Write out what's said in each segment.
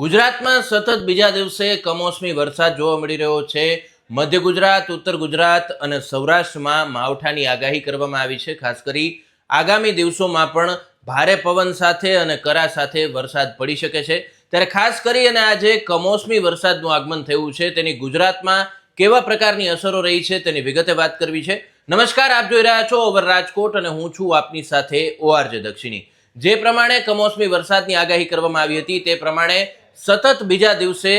ગુજરાતમાં સતત બીજા દિવસે કમોસમી વરસાદ જોવા મળી રહ્યો છે. મધ્ય ગુજરાત, ઉત્તર ગુજરાત અને સૌરાષ્ટ્રમાં માવઠાની આગાહી કરવામાં આવી છે. ખાસ કરી આગામી દિવસોમાં પણ ભારે પવન સાથે અને કરા સાથે વરસાદ પડી શકે છે. ત્યારે ખાસ કરી અને આજે કમોસમી વરસાદનું આગમન થયું છે. તેની ગુજરાતમાં કેવા પ્રકારની અસરો રહી છે તેની વિગતે વાત કરવી છે. નમસ્કાર, આપ જોઈ રહ્યા છો ઓવર રાજકોટ અને હું છું આપની સાથે ઓઆરજે દક્ષિણી. જે પ્રમાણે કમોસમી વરસાદની આગાહી કરવામાં આવી હતી, તે પ્રમાણે સતત બીજા દિવસે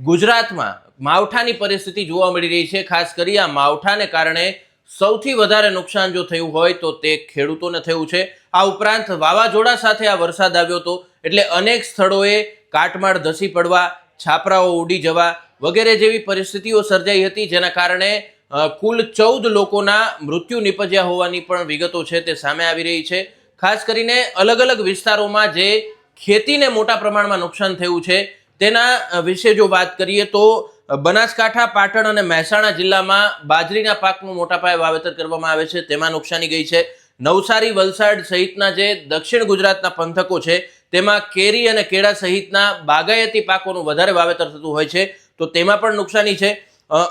ગુજરાતમાં માવઠાની પરિસ્થિતિ જોવા મળી રહી છે. ખાસ કરી આ માવઠાને કારણે સૌથી વધારે નુકસાન જો થયું હોય તો તે ખેડૂતોને થયું છે. આ ઉપરાંત વાવાઝોડા સાથે આ વરસાદ આવ્યો હતો એટલે અનેક સ્થળોએ કાટમાળ ધસી પડવા, છાપરાઓ ઉડી જવા વગેરે જેવી પરિસ્થિતિઓ સર્જાઈ હતી, જેના કારણે કુલ ચૌદ લોકોના મૃત્યુ નિપજ્યા હોવાની પણ વિગતો છે તે સામે આવી રહી છે. ખાસ કરીને અલગ અલગ વિસ્તારોમાં જે ખેતીને મોટા પ્રમાણમાં નુકસાન થયું છે. તેના વિશે જો વાત કરીએ તો બનાસકાંઠા, પાટણ અને મહેસાણા જિલ્લામાં બાજરીના પાકનું મોટા પાયે વાવેતર કરવામાં આવે છે. તેમાં નુકસાની ગઈ છે. નવસારી, વલસાડ સહિતના જે દક્ષિણ ગુજરાતના પંથકો છે, તેમાં કેરી અને કેળા સહિતના બાગાયતી પાકોનું વધારે વાવેતર થતું હોય છે, તો તેમાં પણ નુકસાની છે.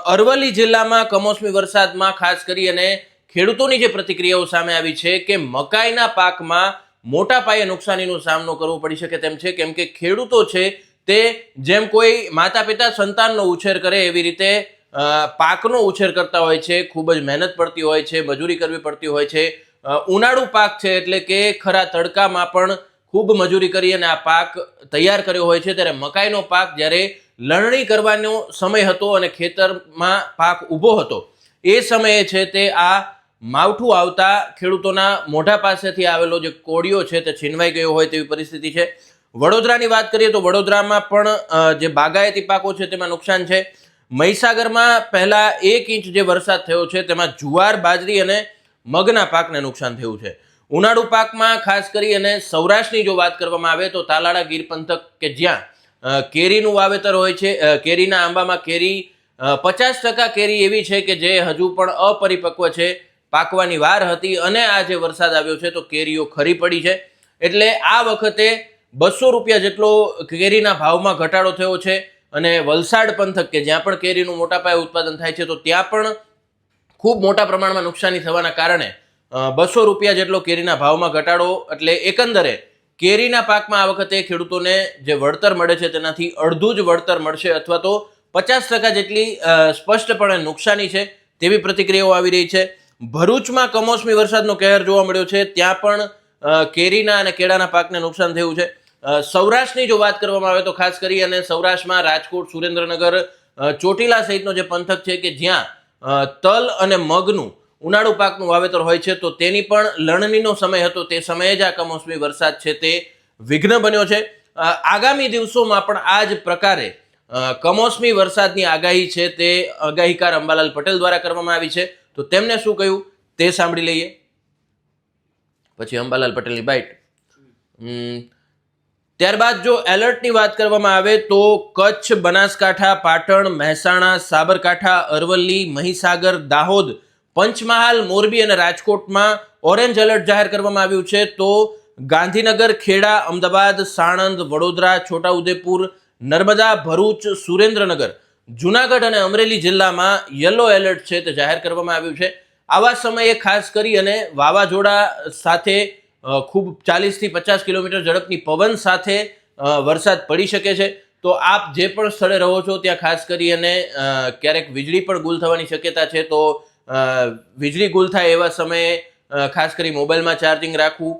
અરવલ્લી જિલ્લામાં કમોસમી વરસાદમાં ખાસ કરી અને ખેડૂતોની જે પ્રતિક્રિયાઓ સામે આવી છે કે મકાઈના પાકમાં મોટા પાયે નુકસાનીનો સામનો કરવો પડી શકે તેમ છે. કેમ કે ખેડૂતો છે તે જેમ કોઈ માતા પિતા સંતાનનો ઉછેર કરે એવી રીતે પાકનો ઉછેર કરતા હોય છે, ખૂબ જ મહેનત પડતી હોય છે, મજૂરી કરવી પડતી હોય છે. ઉનાળુ પાક છે એટલે કે ખરા તડકામાં પણ ખૂબ મજૂરી કરી અને આ પાક તૈયાર કર્યો હોય છે. ત્યારે મકાઈનો પાક જ્યારે લણણી કરવાનો સમય હતો અને ખેતરમાં પાક ઊભો હતો, એ સમયે છે તે આ માવઠું આવતા ખેડૂતોના મોઢા પાસેથી આવેલો જે કોળિયો છે તે છીનવાઈ ગયો હોય તેવી પરિસ્થિતિ છે. વડોદરાની વાત કરીએ તો વડોદરામાં પણ જે બાગાયતી પાકો છે તેમાં નુકસાન છે. મહીસાગરમાં પહેલા એક ઇંચ જે વરસાદ થયો છે તેમાં જુવાર, બાજરી અને મગના પાકને નુકસાન થયું છે. ઉનાળુ પાકમાં ખાસ કરી અને સૌરાષ્ટ્રની જો વાત કરવામાં આવે તો તાલાળા ગીર પંથક કે જ્યાં કેરીનું વાવેતર હોય છે કેરીના આંબામાં કેરી પચાસ ટકા કેરી એવી છે કે જે હજુ પણ અપરિપક્વ છે. પાકવાની વાર હતી અને આ જે વરસાદ આવ્યો છે તો કેરીઓ ખરી પડી છે. એટલે આ વખતે બસો રૂપિયા જેટલો કેરીના ભાવમાં ઘટાડો થયો છે અને વલસાડ પંથક કે જ્યાં પણ કેરીનું મોટા પાયે ઉત્પાદન થાય છે તો ત્યાં પણ ખૂબ મોટા પ્રમાણમાં નુકસાની થવાના કારણે બસો રૂપિયા જેટલો કેરીના ભાવમાં ઘટાડો એટલે એકંદરે કેરીના પાકમાં આ વખતે ખેડૂતોને જે વળતર મળે છે તેનાથી અડધું જ વળતર મળશે અથવા તો પચાસ ટકા જેટલી સ્પષ્ટપણે નુકસાની છે તેવી પ્રતિક્રિયાઓ આવી રહી છે. ભરૂચમાં કમોસમી વરસાદનો કહેર જોવા મળ્યો છે. ત્યાં પણ કેરીના અને કેળાના પાકને નુકસાન થયું છે. સૌરાષ્ટ્રની જો વાત કરવામાં આવે તો ખાસ કરી અને સૌરાષ્ટ્રમાં રાજકોટ, સુરેન્દ્રનગર ચોટીલા સહિતનો જે પંથક છે કે જ્યાં તલ અને મગનું ઉનાળુ પાકનું વાવેતર હોય છે, તો તેની પણ લણણીનો સમય હતો. તે સમયે જ આ કમોસમી વરસાદ છે તે વિઘ્ન બન્યો છે. આગામી દિવસોમાં પણ આ જ પ્રકારે કમોસમી વરસાદની આગાહી છે તે આગાહીકાર અંબાલાલ પટેલ દ્વારા કરવામાં આવી છે. તો તેમને શું કહ્યું? તે સાંભળી લઈએ. પછી અંબાલાલ પટેલની બાઇટ ત્યારબાદ જો એલર્ટની વાત કરવામાં આવે તો કચ્છ, બનાસકાંઠા, પાટણ, મહેસાણા, સાબરકાંઠા, અરવલ્લી, મહીસાગર, દાહોદ, પંચમહાલ, મોરબી અને રાજકોટમાં ઓરેન્જ એલર્ટ જાહેર કરવામાં આવ્યું છે. તો ગાંધીનગર, ખેડા, અમદાવાદ, સાણંદ, વડોદરા, છોટાઉદેપુર, નર્મદા, ભરૂચ, સુરેન્દ્રનગર જુનાગઢ અને અમરેલી જિલ્લામાં યલો એલર્ટ છે તે જાહેર કરવામાં આવ્યું છે. આવા સમયે ખાસ કરી અને વાવાઝોડા સાથે ખૂબ ચાલીસથી પચાસ કિલોમીટર ઝડપની પવન સાથે વરસાદ પડી શકે છે. તો આપ જે પણ સ્થળે રહો છો ત્યાં ખાસ કરી અને ક્યારેક વીજળી પણ ગુલ થવાની શક્યતા છે. તો વીજળી ગુલ થાય એવા સમયે ખાસ કરી મોબાઈલમાં ચાર્જિંગ રાખવું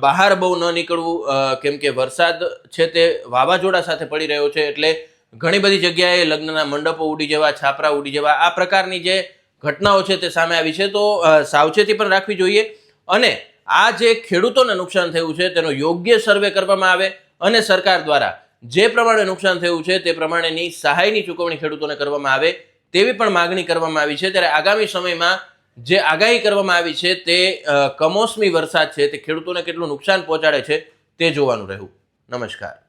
બહાર બહુ ન નીકળવું કેમ કે વરસાદ છે તે વાવાઝોડા સાથે પડી રહ્યો છે એટલે ઘણી બધી જગ્યાએ લગ્નના મંડપો ઉડી જવા, છાપરા ઉડી જવા, આ પ્રકારની જે ઘટનાઓ છે તે સામે આવી છે. તો સાવચેતી પણ રાખવી જોઈએ અને આ જે ખેડૂતોને નુકસાન થયું છે તેનો યોગ્ય સર્વે કરવામાં આવે અને સરકાર દ્વારા જે પ્રમાણે નુકસાન થયું છે તે પ્રમાણેની સહાયની ચૂકવણી ખેડૂતોને કરવામાં આવે તેવી પણ માગણી કરવામાં આવી છે. ત્યારે આગામી સમયમાં જે આગાહી કરવામાં આવી છે તે કમોસમી વરસાદ છે તે ખેડૂતોને કેટલું નુકસાન પહોંચાડે છે તે જોવાનું રહ્યું. નમસ્કાર.